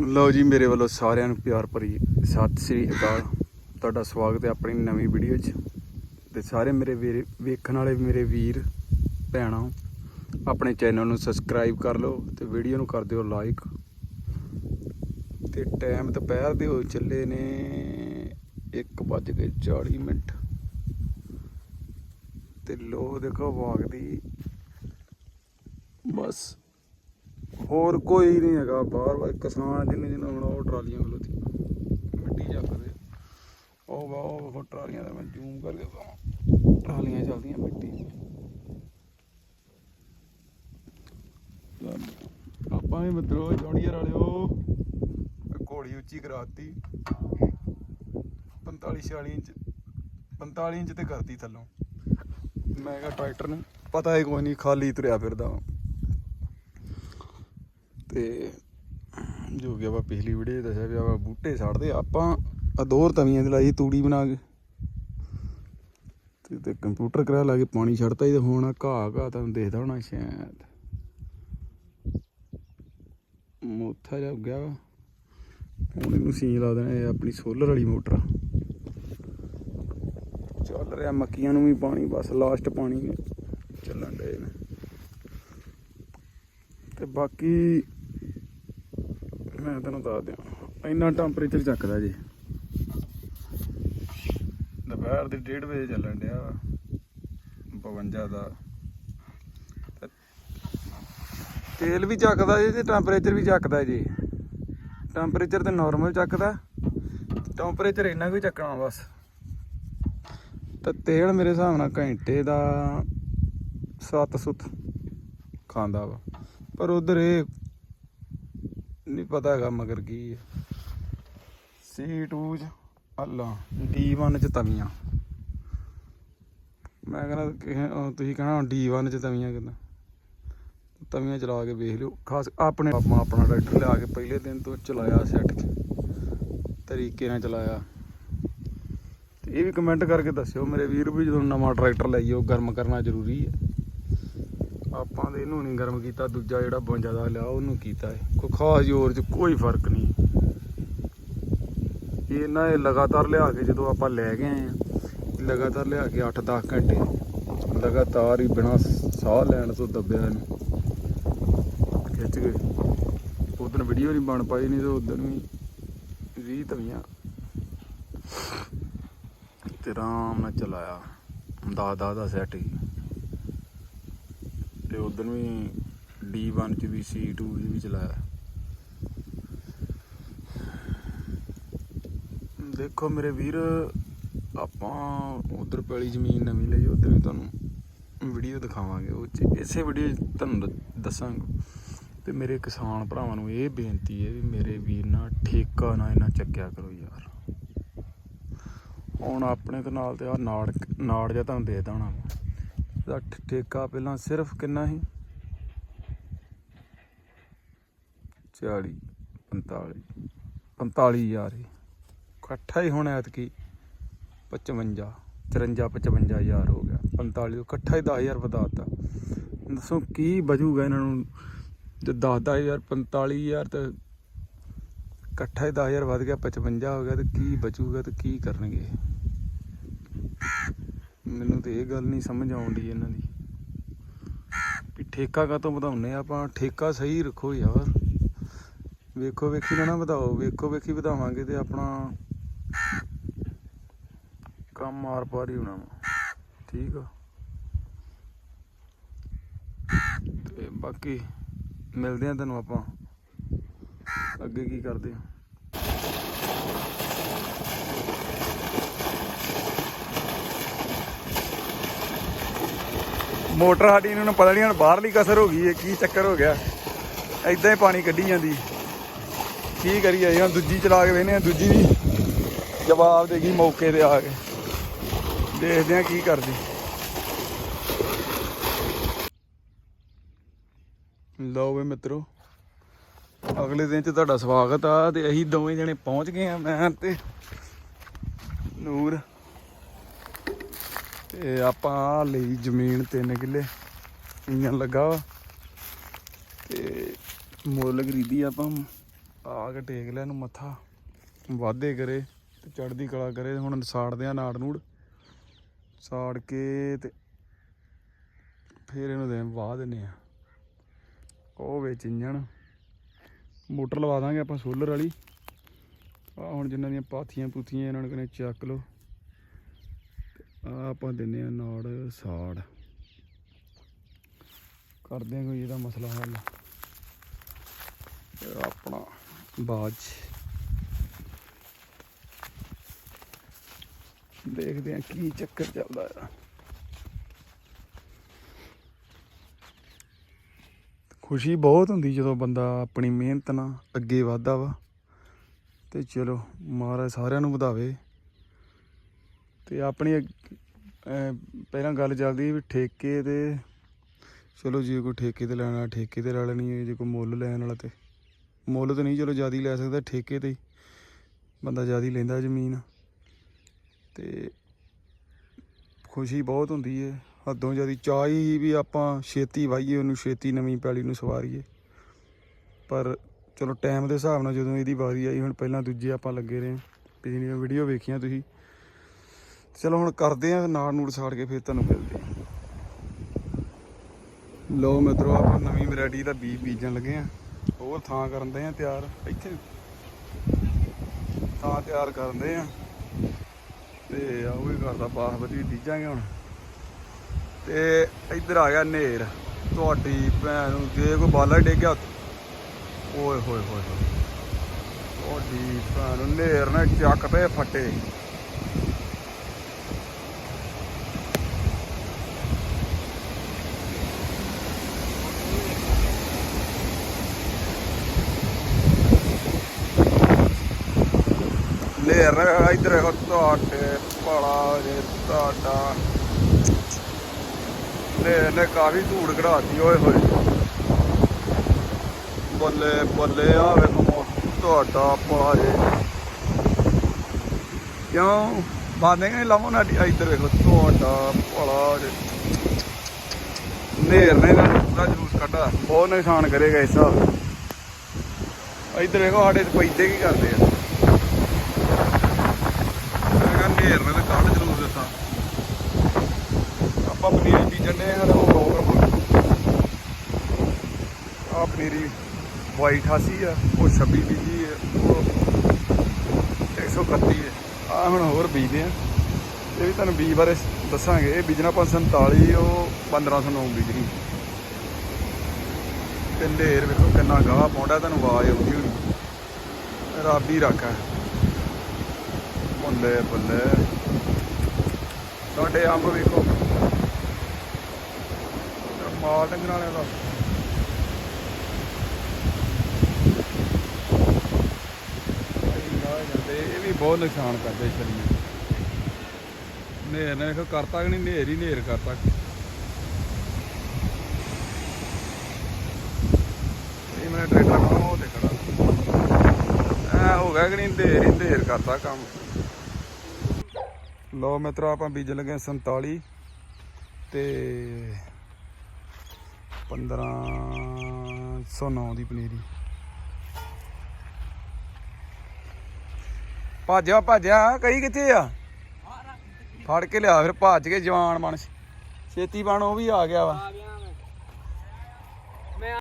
ਲਓ ਜੀ, ਮੇਰੇ ਵੱਲੋਂ ਸਾਰਿਆਂ ਨੂੰ ਪਿਆਰ ਭਰੀ ਸਤਿ ਸ੍ਰੀ ਅਕਾਲ। ਤੁਹਾਡਾ ਸਵਾਗਤ ਹੈ ਆਪਣੀ ਨਵੀਂ ਵੀਡੀਓ 'ਚ। ਤੇ ਸਾਰੇ ਮੇਰੇ ਵੀਰ, ਵੇਖਣ ਵਾਲੇ ਮੇਰੇ ਵੀਰ, ਭੈਣਾਂ, ਆਪਣੇ ਚੈਨਲ ਨੂੰ ਸਬਸਕ੍ਰਾਈਬ ਕਰ ਲਓ ਤੇ ਵੀਡੀਓ ਨੂੰ ਕਰ ਦਿਓ ਲਾਈਕ। ਤੇ ਟਾਈਮ ਦੁਪਹਿਰ ਦੇ ਹੋ ਚੱਲੇ ਨੇ 1:40 ਮਿੰਟ। ਤੇ ਲੋ ਦੇਖੋ ਵਾਗਦੀ ਬਸ। ਹੋਰ ਕੋਈ ਨਹੀਂ ਹੈਗਾ ਬਾਹਰ ਬਾਹਰ ਕਿਸਾਨ ਜਿਹਨੇ ਜਿਹਨੇ ਹੁਣ ਉਹ ਟਰਾਲੀਆਂ ਖਲੋਤੀ ਮਿੱਟੀ ਚੱਕਦੇ ਉਹ ਵਾ, ਉਹ ਟਰਾਲੀਆਂ ਦਾ ਮੈਂ ਜ਼ੂਮ ਕਰਕੇ ਦਿਖਾਵਾਂ। ਟਰਾਲੀਆਂ ਚੱਲਦੀਆਂ ਮਿੱਟੀ ਆਪਾਂ ਵੀ ਮਿੱਤਰੋ, ਜੌਂਡੀਅਰ ਵਾਲਿਓ ਘੋੜੀ ਉੱਚੀ ਕਰਾਤੀ। 45 46 ਇੰਚ 45 ਇੰਚ ਤੇ ਕਰਤੀ ਥੱਲੋਂ। ਮੈਂ ਕਿਹਾ ਟਰੈਕਟਰ ਨੂੰ, ਪਤਾ ਹੀ ਕੋਈ ਨਹੀਂ, ਖਾਲੀ ਤੁਰਿਆ ਫਿਰਦਾ ਵਾਂ। ਤੇ ਜੋ ਕਿ ਆਪਾਂ ਪਿਛਲੀ ਵੀਡੀਓ ਦੱਸਿਆ ਵੀ ਆਪਾਂ ਬੂਟੇ ਛੱਡਦੇ ਆਪਾਂ ਅਦੋਰ ਤਵੀਆਂ ਦੀ ਲਾਈ ਤੂੜੀ ਬਣਾ ਕੇ। ਤੇ ਤੇ ਕੰਪਿਊਟਰ ਕਰਾ ਲਾ ਕੇ ਪਾਣੀ ਛੱਡਤਾ ਹੀ ਤੇ ਹੁਣ ਘਾਹ ਘਾਹ ਤੁਹਾਨੂੰ ਦੇਖਦਾ ਹੋਣਾ ਸ਼ਾਇਦ। ਮੋਥਾ ਜਾ ਗਿਆ ਵਾ। ਹੁਣ ਇਹਨੂੰ ਸੀਨ ਲਾ ਦੇਣਾ ਇਹ ਆਪਣੀ ਸੋਲਰ ਵਾਲੀ ਮੋਟਰ ਚੱਲ ਰਿਹਾ ਮੱਕੀਆਂ ਨੂੰ ਵੀ ਪਾਣੀ, ਬਸ ਲਾਸਟ ਪਾਣੀ ਚੱਲਣ ਦੇ ਨੇ। ਤੇ ਬਾਕੀ ਮੈਂ ਤੈਨੂੰ ਦੱਸ ਦਿਆਂ। ਇੰਨਾ ਟੈਂਪਰੇਚਰ ਚੱਕਦਾ ਜੀ। ਦੁਪਹਿਰ ਦੇ 1:30 ਵਜੇ ਚੱਲਣ ਡਿਆ ਵਾ। 52 ਦਾ। ਤੇਲ ਵੀ ਚੱਕਦਾ ਜੀ ਤੇ ਟੈਂਪਰੇਚਰ ਵੀ ਚੱਕਦਾ ਜੀ। ਟੈਂਪਰੇਚਰ ਤੇ ਨਾਰਮਲ ਚੱਕਦਾ। ਟੈਂਪਰੇਚਰ ਇੰਨਾ ਕੁ ਚੱਕਣਾ ਬਸ। ਤਾਂ ਤੇਲ ਮੇਰੇ ਹਿਸਾਬ ਨਾਲ ਘੰਟੇ ਦਾ 7 ਸੁੱਤ ਖਾਂਦਾ ਵਾ। ਪਰ ਉਧਰ ਇਹ ਨਹੀਂ ਪਤਾ ਹੈਗਾ ਮਗਰ ਕੀ ਹੈ C2 ਚ ਅੱਲਾ D1 ਚ ਤਵੀਆਂ। ਮੈਂ ਕਹਿੰਦਾ ਤੁਸੀਂ ਕਹਿਣਾ D1 ਚ ਤਵੀਆਂ ਕਿਦਾਂ? ਤਵੀਆਂ ਚਲਾ ਕੇ ਵੇਖ ਲਿਓ। ਖਾਸ ਆਪਣੇ ਆਪਾਂ ਆਪਣਾ ਟਰੈਕਟਰ ਲਿਆ ਕੇ ਪਹਿਲੇ ਦਿਨ ਤੋਂ ਚਲਾਇਆ ਸੈੱਟ 'ਚ। ਤਰੀਕੇ ਨਾਲ ਚਲਾਇਆ। ਤੇ ਇਹ ਵੀ ਕਮੈਂਟ ਕਰਕੇ ਦੱਸਿਓ ਮੇਰੇ ਵੀਰ ਵੀ ਜਦੋਂ ਨਵਾਂ ਟਰੈਕਟਰ ਲਈਏ, ਉਹ ਗਰਮ ਕਰਨਾ ਜ਼ਰੂਰੀ ਹੈ ਆਪਾਂ ਦੇ ਇਹਨੂੰ ਨਹੀਂ ਗਰਮ ਕੀਤਾ, ਦੂਜਾ ਜਿਹੜਾ 52 ਦਾ ਲਿਆ, ਉਹਨੂੰ ਕੀਤਾ ਹੈ ਕੋਈ ਖਾਸ ਜ਼ੋਰ 'ਚ ਕੋਈ ਫ਼ਰਕ ਨਹੀਂ। ਇਹ ਇਹਨਾਂ ਇਹ ਲਗਾਤਾਰ ਲਿਆ ਕੇ ਜਦੋਂ ਆਪਾਂ ਲੈ ਗਏ ਆ ਲਗਾਤਾਰ ਲਿਆ ਕੇ 8-10 ਘੰਟੇ, ਲਗਾਤਾਰ ਹੀ ਬਿਨਾ ਸਾਹ ਲੈਣ ਤੋਂ ਦੱਬਿਆ ਇਹਨੂੰ। ਖਿੱਚ ਗਏ ਉਦੋਂ ਵੀਡੀਓ ਨਹੀਂ ਬਣ ਪਾਈ, ਨਹੀਂ ਤੇ ਉਦੋਂ ਵੀ 20 ਤਵੀਆਂ ਤੇ ਆਰਾਮ ਨਾਲ ਚਲਾਇਆ। 10-10 ਦਾ ਸੈੱਟ ਹੀ। ਤੇ ਉਦੋਂ ਵੀ D1 ਚ ਵੀ C2 ਚ ਵੀ ਚਲਾਇਆ। ਦੇਖੋ ਮੇਰੇ ਵੀਰ, ਆਪਾਂ ਉਧਰ ਪੈਲੀ ਜ਼ਮੀਨ ਨਵੀਂ ਲਈ, ਉਧਰ ਵੀ ਤੁਹਾਨੂੰ ਵੀਡੀਓ ਦਿਖਾਵਾਂਗੇ। ਉਹ 'ਚ ਇਸੇ ਵੀਡੀਓ 'ਚ ਤੁਹਾਨੂੰ ਦ- ਦੱਸਾਂਗੇ। ਤੇ ਮੇਰੇ ਕਿਸਾਨ ਭਰਾਵਾਂ ਨੂੰ ਇਹ ਬੇਨਤੀ ਹੈ ਵੀ ਮੇਰੇ ਵੀਰ ਨਾ ਠੇਕਾ ਨਾ ਇਹਨਾਂ ਚੱਕਿਆ ਕਰੋ ਯਾਰ। ਹੁਣ ਆਪਣੇ ਤੇ ਨਾਲ ਤੇ ਆ ਨਾੜ ਨਾੜ ਜਿਹਾ ਤੁਹਾਨੂੰ ਦੇ ਦੇਣਾ ਇਹਦਾ ਠੇਕਾ ਪਹਿਲਾਂ ਸਿਰਫ ਕਿੰਨਾ ਸੀ? 40 45 45000 ਹੀ ਇਕੱਠਾ ਹੀ ਹੁਣ ਐਤਕੀ 55 54 55000 ਹੋ ਗਿਆ। 45 ਇਕੱਠਾ ਹੀ 10000 ਵਧਾਤਾ ਦੱਸੋ ਕੀ ਬਚੂਗਾ ਇਹਨਾਂ ਨੂੰ? ਜੇ 10 10000 45000 ਤੇ ਇਕੱਠਾ ਹੀ 10000 ਵੱਧ ਗਿਆ 55 ਹੋ ਗਿਆ ਤੇ ਕੀ ਬਚੂਗਾ ਤੇ ਕੀ ਕਰਨਗੇ? ਮੈਨੂੰ ਤੇ ਇਹ ਗੱਲ ਨਹੀਂ ਸਮਝ ਆਉਂਦੀ ਇਹਨਾਂ ਦੀ ਵੀ ਠੇਕਾ ਕਾਤੋਂ ਵਧਾਉਨੇ ਆ? ਆਪਾਂ ਠੇਕਾ ਸਹੀ ਰੱਖੋ ਯਾਰ। ਵੇਖੋ ਵੇਖੀ ਨਾ ਨਾ ਵਧਾਓ, ਵੇਖੋ ਵੇਖੀ ਵਧਾਵਾਂਗੇ ਤੇ ਆਪਣਾ ਕੰਮ ਮਾਰ ਪਾਰ ਹੀ ਹੋਣਾ ਠੀਕ ਆ? ਤੇ ਬਾਕੀ ਮਿਲਦੇ ਆ ਤੈਨੂੰ ਆਪਾਂ। ਅੱਗੇ ਕੀ ਕਰਦੇ ਆ? ਮੋਟਰ ਸਾਡੀ ਇਹਨਾਂ ਨੂੰ ਪਤਾ ਨਹੀਂ ਹੁਣ ਬਾਹਰਲੀ ਕਸਰ ਹੋ ਗਈ ਹੈ, ਕੀ ਚੱਕਰ ਹੋ ਗਿਆ। ਐਦਾਂ ਹੀ ਪਾਣੀ ਕੱਢੀ ਜਾਂਦੀ। ਕੀ ਕਰੀਏ ਹੁਣ ਦੂਜੀ ਚਲਾ ਕੇ ਵੇਨੇ ਆ ਦੂਜੀ ਵੀ ਜਵਾਬ ਦੇਗੀ ਮੌਕੇ ਤੇ ਆ ਕੇ। ਦੇਖਦੇ ਆ ਕੀ ਕਰਦੀ। ਲਓ ਵੇ ਮਿੱਤਰੋ, ਅਗਲੇ ਦਿਨ ਚ ਤੁਹਾਡਾ ਸਵਾਗਤ ਆ, ਤੇ ਅਸੀਂ ਦੋਵੇਂ ਜਣੇ ਪਹੁੰਚ ਗਏ ਆ ਮੈਂ ਤੇ ਨੂਰ। ਤੇ ਆਪਾਂ ਲਈ ਜ਼ਮੀਨ 3 ਕਿੱਲੇ ਇੰਜਨ ਲੱਗਾ ਵਾ। ਤੇ ਮੁੱਲ ਖਰੀਦੀ ਆਪਾਂ ਆ ਕੇ ਟੇਕ ਲਿਆ ਨੂੰ ਮੱਥਾ, ਵਾਧੇ ਕਰੇ ਤੇ ਚੜ੍ਹਦੀ ਕਲਾ ਕਰੇ, ਹੁਣ ਸਾੜਦੇ ਆ ਨਾੜ ਨੂੜ। ਸਾੜ ਕੇ ਤੇ ਫਿਰ ਇਹਨੂੰ ਦੇ, ਵਾਹ ਦਿੰਨੇ ਆ। ਉਹ ਵਿੱਚ ਇੰਜਣ, ਮੋਟਰ ਲਵਾ ਦਾਂਗੇ ਆਪਾਂ ਸੋਲਰ ਵਾਲੀ। ਆ ਹੁਣ ਜਿਨ੍ਹਾਂ ਦੀਆਂ ਪਾਥੀਆਂ ਪੂਥੀਆਂ ਇਹਨਾਂ ਨੂੰ ਕਹਿੰਦੇ ਚੱਕ ਲਓ। ਆ ਆਪਾਂ ਦਿੰਨੇ ਆ ਨਾੜ, ਸਾੜ। ਕਰਦੇ ਆ ਕੋਈ ਇਹਦਾ ਮਸਲਾ ਹੱਲ। ਆਪਣਾ ਬਾਜ ਦੇਖਦੇ ਆ ਕੀ ਚੱਕਰ ਚੱਲਦਾ ਆ। ਖੁਸ਼ੀ ਬਹੁਤ ਹੁੰਦੀ ਜਦੋਂ ਬੰਦਾ ਆਪਣੀ ਮਿਹਨਤ ਨਾਲ ਅੱਗੇ ਵਧਦਾ ਵਾ। ਤੇ ਚਲੋ, ਮਹਾਰਾਜ ਸਾਰਿਆਂ ਨੂੰ ਵਧਾਵੇ। ਤੇ ਆਪਣੀ ਪਹਿਲਾਂ ਗੱਲ ਚੱਲਦੀ ਵੀ ਠੇਕੇ ਤੇ, ਚਲੋ ਜੇ ਕੋਈ ਠੇਕੇ ਤੇ ਲੈਣਾ ਠੇਕੇ ਤੇ ਲੈ ਲੈਣੀ ਹੈ ਜੇ ਕੋਈ ਮੁੱਲ ਲੈਣ ਵਾਲਾ ਤੇ। ਮੁੱਲ ਤਾਂ ਨਹੀਂ, ਚਲੋ ਜ਼ਿਆਦਾ ਲੈ ਸਕਦਾ ਠੇਕੇ ਤੇ ਹੀ। ਬੰਦਾ ਜ਼ਿਆਦਾ ਲੈਂਦਾ ਜ਼ਮੀਨ। ਤੇ ਖੁਸ਼ੀ ਬਹੁਤ ਹੁੰਦੀ ਹੈ ਹੱਦੋਂ ਜ਼ਿਆਦਾ। ਚਾਹ ਹੀ ਵੀ ਆਪਾਂ ਛੇਤੀ ਵਾਹੀਏ ਉਹਨੂੰ, ਛੇਤੀ ਨਵੀਂ ਪੈਲੀ ਨੂੰ ਸਵਾਰੀਏ। ਪਰ ਚਲੋ ਟਾਈਮ ਦੇ ਹਿਸਾਬ ਨਾਲ ਜਦੋਂ ਇਹਦੀ ਵਾਰੀ ਆਈ, ਹੁਣ ਪਹਿਲਾਂ ਦੂਜੇ ਆਪਾਂ ਲੱਗੇ ਰਹੇ ਪਿਛਲੀਆਂ ਵੀਡੀਓ ਵੇਖੀਆਂ ਤੁਸੀਂ ਚਲੋ ਹੁਣ ਕਰਦੇ ਆ ਨਾੜ ਨੂੜ ਸਾੜ ਕੇ ਫਿਰ ਤੁਹਾਨੂੰ ਮਿਲਦੇ ਆ। ਲੋ ਮਿੱਤਰੋ, ਆਪਾਂ ਨਵੀਂ ਵੈਰਾਈਟੀ ਦਾ ਬੀਜ ਬੀਜਣ ਲੱਗੇ ਆ। ਹੋਰ ਥਾਂ ਕਰਨ ਆ ਤਿਆਰ। ਇੱਥੇ ਥਾਂ ਤਿਆਰ ਕਰਨ ਆ। ਤੇ ਆਹ ਵੀ ਕਰਦਾ ਬਾਸਮਤੀ ਬੀਜਾਂਗੇ ਹੁਣ। ਤੇ ਇੱਧਰ ਆ ਗਿਆ ਨੇਰ। ਤੁਹਾਡੀ ਭੈਣ ਨੂੰ ਜੇ ਕੋਈ ਬਾਲਾ ਡੇਗਿਆ ਓਏ ਹੋਏ ਹੋਏ ਹੋਏ। ਤੁਹਾਡੀ ਭੈਣ ਨੂੰ ਨੇਰ ਨੇ ਚੱਕ ਤੇ ਫੱਟੇ। ਨੇਰ ਨੇ ਇੱਧਰ ਦੇਖੋ ਤੁਹਾਡੇ ਭਲਾ ਜੇ ਤੁਹਾਡਾ। ਨੇਰ ਨੇ ਕਾਫੀ ਧੂੜ ਕਢਾਤੀ, ਓਏ ਹੋਏ। ਬੱਲੇ ਬੱਲੇ, ਆ ਵੇਖੋ ਮੋ- ਤੁਹਾਡਾ ਭਲਾ ਜੇ। ਕਿਉਂ? ਬਾਦੇ ਕਿ ਲਾਵੋ ਨਾ ਇੱਧਰ ਵੇਖੋ ਤੁਹਾਡਾ ਭਲਾ ਜੇ। ਨੇਰ ਨੇ ਨਾ ਪੂਰਾ ਜਲੂਸ ਕੱਢਾ ਬਹੁਤ ਨਿਸ਼ਾਨ ਕਰੇਗਾ ਇਸ ਸਾਲ ਇੱਧਰ ਵੇਖੋ ਸਾਡੇ ਪੈਦੇ ਕੀ ਕਰਦੇ ਆ ਮੈਂ ਕਿਹਾ ਨੇਰ ਨੇ ਤਾਂ ਕੱਢ ਜਲੂਸ ਦਿੱਤਾ ਆਪਾਂ ਪਨੀਰੀ ਬੀਜਣ ਦੇ ਹਾਂ ਉਹ ਪ੍ਰੋਗਰਾਮ ਆ ਪਨੀਰੀ ਵਾਈਟ ਹਾਸੀ ਆ, ਉਹ 26 ਬੀਜੀ ਹੈ ਉਹ 131 ਆ। ਹੁਣ ਹੋਰ ਬੀਜਦੇ ਆ। ਇਹ ਵੀ ਤੁਹਾਨੂੰ ਬੀਜ ਬਾਰੇ ਦੱਸਾਂਗੇ। ਇਹ ਬੀਜਣਾ ਆਪਾਂ 47 ਉਹ 1509 ਬੀਜਣੀ। ਤੇ ਢੇਰ ਵੇਖੋ ਕਿੰਨਾ ਗਾਹ ਪਾਉਂਦਾ, ਤੁਹਾਨੂੰ ਆਵਾਜ਼ ਆਉਂਦੀ ਹੋਣੀ। ਰੱਬ ਹੀ ਰੱਖਾ। ਬੱਲੇ ਬੱਲੇ। ਤੁਹਾਡੇ ਅੰਬ ਵੇਖੋ। ਮਾਲ ਡੰਗਰ ਵਾਲਿਆਂ ਦਾ ਭਾਈ ਗਾਹ ਜਾਂਦੇ ਇਹ ਵੀ ਬਹੁਤ ਨੁਕਸਾਨ ਕਰਦੇ ਸ਼ਰੀਰ ਨੇਰ ਨੇ ਵੇਖੋ ਕਰਤਾ ਕਿ ਨਹੀਂ ਨੇਰ ਹੀ ਨੇਰ ਕਰਤਾ। ਇਹ ਮੇਰਾ ਟਰੈਕਟਰ ਨੂੰ ਤੇ ਖੜਾ। ਐ ਹੋ ਗਿਆ ਕਿ ਨਹੀਂ ਢੇਰ ਹੀ ਢੇਰ ਕਰਤਾ ਕੰਮ। ਲੋ ਮਿੱਤਰੋ, ਆਪਾਂ ਬੀਜ ਲਗੇ 47 ਤੇ 1509 ਦੀ ਪਨੀਰੀ। ਭਾਜਿਆ ਭਾਜਿਆ ਕਈ ਕਿੱਥੇ ਆ? ਫੜ ਕੇ ਲਿਆ ਫਿਰ, ਭੱਜ ਕੇ ਜਵਾਨ ਬਣ। ਛੇਤੀ ਬਣ, ਉਹ ਵੀ ਆ ਗਿਆ ਵਾ।